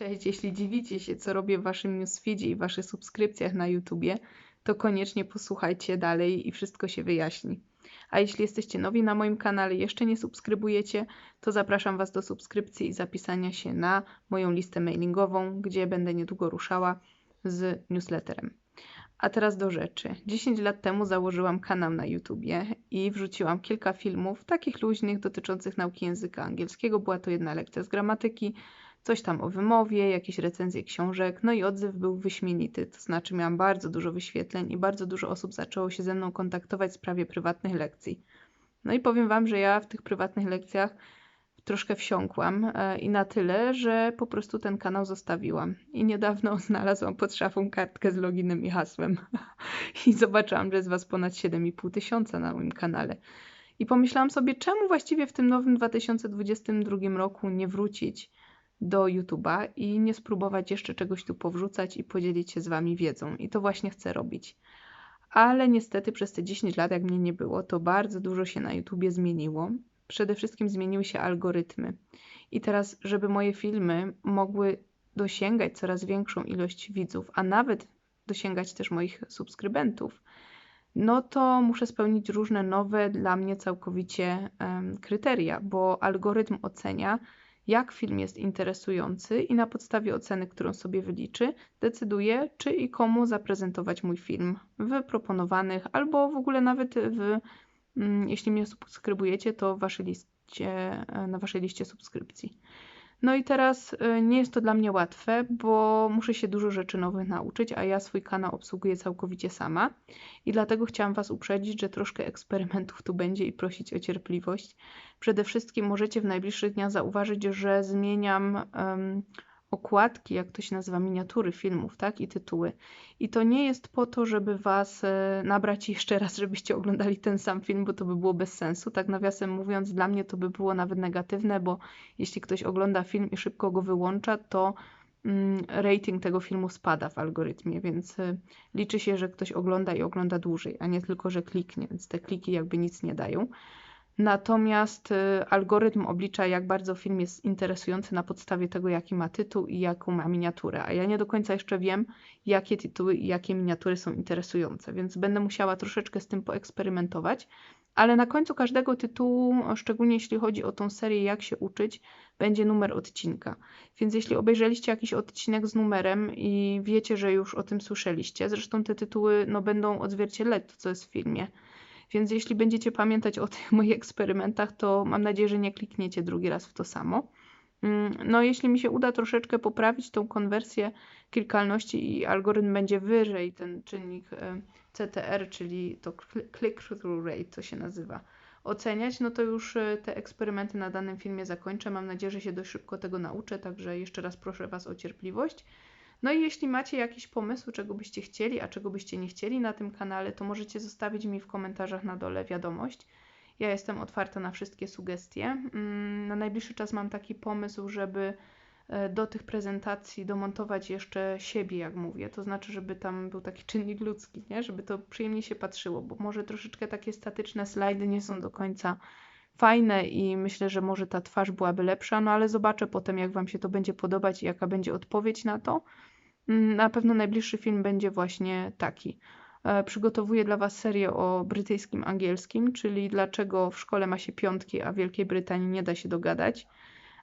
Cześć, jeśli dziwicie się, co robię w waszym newsfeedzie i waszych subskrypcjach na YouTubie, to koniecznie posłuchajcie dalej i wszystko się wyjaśni. A jeśli jesteście nowi na moim kanale i jeszcze nie subskrybujecie, to zapraszam was do subskrypcji i zapisania się na moją listę mailingową, gdzie będę niedługo ruszała z newsletterem. A teraz do rzeczy. 10 lat temu założyłam kanał na YouTubie i wrzuciłam kilka filmów, takich luźnych, dotyczących nauki języka angielskiego. Była to jedna lekcja z gramatyki, coś tam o wymowie, jakieś recenzje książek, no i odzew był wyśmienity, to znaczy miałam bardzo dużo wyświetleń i bardzo dużo osób zaczęło się ze mną kontaktować w sprawie prywatnych lekcji. No i powiem Wam, że ja w tych prywatnych lekcjach troszkę wsiąkłam e, i na tyle, że po prostu ten kanał zostawiłam. I niedawno znalazłam pod szafą kartkę z loginem i hasłem. I zobaczyłam, że jest Was ponad 7,5 tysiąca na moim kanale. I pomyślałam sobie, czemu właściwie w tym nowym 2022 roku nie wrócić do YouTube'a i nie spróbować jeszcze czegoś tu powrzucać i podzielić się z Wami wiedzą. I to właśnie chcę robić. Ale niestety przez te 10 lat, jak mnie nie było, to bardzo dużo się na YouTubie zmieniło. Przede wszystkim zmieniły się algorytmy. I teraz, żeby moje filmy mogły dosięgać coraz większą ilość widzów, a nawet dosięgać też moich subskrybentów, no to muszę spełnić różne nowe dla mnie całkowicie um, kryteria, bo algorytm ocenia, jak film jest interesujący i na podstawie oceny, którą sobie wyliczy, decyduje, czy i komu zaprezentować mój film w proponowanych albo w ogóle nawet w, mm, jeśli mnie subskrybujecie, to liście, na waszej liście subskrypcji. No i teraz y, nie jest to dla mnie łatwe, bo muszę się dużo rzeczy nowych nauczyć, a ja swój kanał obsługuję całkowicie sama. I dlatego chciałam Was uprzedzić, że troszkę eksperymentów tu będzie i prosić o cierpliwość. Przede wszystkim możecie w najbliższych dniach zauważyć, że zmieniam um, okładki, jak to się nazywa, miniatury filmów, tak, i tytuły. I to nie jest po to, żeby was e, nabrać jeszcze raz, żebyście oglądali ten sam film, bo to by było bez sensu. Tak nawiasem mówiąc, dla mnie to by było nawet negatywne, bo jeśli ktoś ogląda film i szybko go wyłącza, to mm, rating tego filmu spada w algorytmie, więc e, liczy się, że ktoś ogląda i ogląda dłużej, a nie tylko, że kliknie, więc te kliki jakby nic nie dają. Natomiast y, algorytm oblicza, jak bardzo film jest interesujący na podstawie tego, jaki ma tytuł i jaką ma miniaturę. A ja nie do końca jeszcze wiem, jakie tytuły i jakie miniatury są interesujące, więc będę musiała troszeczkę z tym poeksperymentować. Ale na końcu każdego tytułu, szczególnie jeśli chodzi o tą serię Jak się uczyć, będzie numer odcinka. Więc jeśli obejrzeliście jakiś odcinek z numerem i wiecie, że już o tym słyszeliście, zresztą te tytuły no, będą odzwierciedlać to, co jest w filmie więc jeśli będziecie pamiętać o tych moich eksperymentach, to mam nadzieję, że nie klikniecie drugi raz w to samo. Mm, no, jeśli mi się uda troszeczkę poprawić tą konwersję klikalności i algorytm będzie wyżej, ten czynnik e, CTR, czyli to click-through rate, to się nazywa, oceniać, no to już e, te eksperymenty na danym filmie zakończę. Mam nadzieję, że się dość szybko tego nauczę, także jeszcze raz proszę Was o cierpliwość. No i jeśli macie jakieś pomysły, czego byście chcieli, a czego byście nie chcieli na tym kanale, to możecie zostawić mi w komentarzach na dole wiadomość. Ja jestem otwarta na wszystkie sugestie. Mm, na najbliższy czas mam taki pomysł, żeby e, do tych prezentacji domontować jeszcze siebie, jak mówię. To znaczy, żeby tam był taki czynnik ludzki, nie? żeby to przyjemnie się patrzyło, bo może troszeczkę takie statyczne slajdy nie są do końca fajne i myślę, że może ta twarz byłaby lepsza, no ale zobaczę potem, jak Wam się to będzie podobać i jaka będzie odpowiedź na to. Na pewno najbliższy film będzie właśnie taki. E, przygotowuję dla Was serię o brytyjskim angielskim, czyli dlaczego w szkole ma się piątki, a w Wielkiej Brytanii nie da się dogadać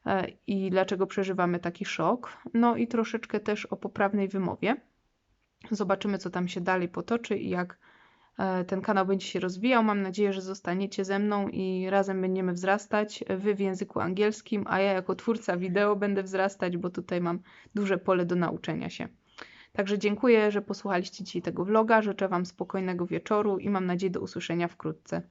e, i dlaczego przeżywamy taki szok. No i troszeczkę też o poprawnej wymowie. Zobaczymy, co tam się dalej potoczy i jak ten kanał będzie się rozwijał. Mam nadzieję, że zostaniecie ze mną i razem będziemy wzrastać. Wy w języku angielskim, a ja jako twórca wideo będę wzrastać, bo tutaj mam duże pole do nauczenia się. Także dziękuję, że posłuchaliście dzisiaj tego vloga. Życzę Wam spokojnego wieczoru i mam nadzieję do usłyszenia wkrótce.